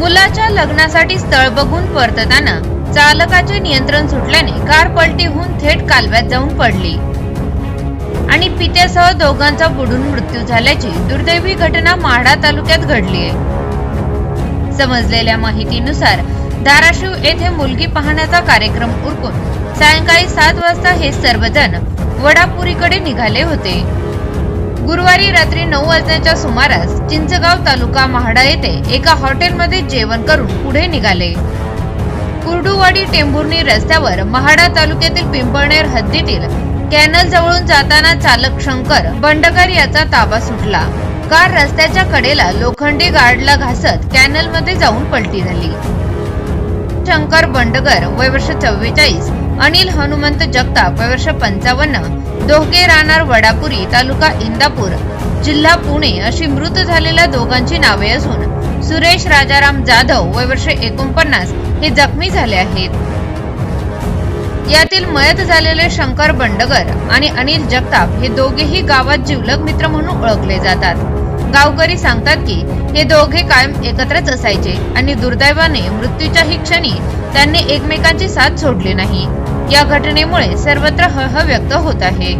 मुलाच्या लग्नासाठी स्थळ बघून परतताना चालकाचे नियंत्रण सुटल्याने कार पलटी होऊन थेट कालव्यात जाऊन पडली. आणि पित्यासह दोघांचा बुडून मृत्यू झाल्याची दुर्दैवी घटना माढा तालुक्यात घडली आहे समजलेल्या माहितीनुसार धाराशिव येथे मुलगी पाहण्याचा कार्यक्रम उरकून सायंकाळी सात वाजता हे सर्वजण वडापुरीकडे निघाले होते. गुरुवारी रात्री नऊ वाजण्याच्या सुमारास चिंचगाव तालुका महाडा येथे एका हॉटेलमध्ये जेवण करून पुढे निघाले. कुर्डुवाडी टेंभुर्णी रस्त्यावर महाडा तालुक्यातील पिंपळनेर हद्दीतील कॅनल जवळून जाताना चालक शंकर बंडकर याचा ताबा सुटला. कार रस्त्याच्या कडेला लोखंडी गार्डला घासत कॅनलमध्ये जाऊन पलटी झाली. शंकर बंडगर वय वर्ष चव्वेचाळीस अनिल हनुमंत जगताप वय वर्ष पंचावन्न. दोघे राहणार वडापुरी तालुका इंदापूर. जिल्हा पुणे अशी मृत झालेल्या दोघांची नावे असून सुरेश राजाराम जाधव वय वर्ष एकोणपन्नास हे जखमी झाले आहेत. यातील मयत झालेले शंकर बंडगर आणि अनिल जगताप हे दोघेही गावात जिवलग मित्र म्हणून ओळखले जातात. गावकरी सांगतात की हे दोघे कायम एकत्रच असायचे आणि दुर्दैवाने मृत्यूच्याही क्षणी त्यांनी एकमेकांची साथ सोडली नाही. या घटनेमुळे सर्वत्र हळहळ व्यक्त होत आहे.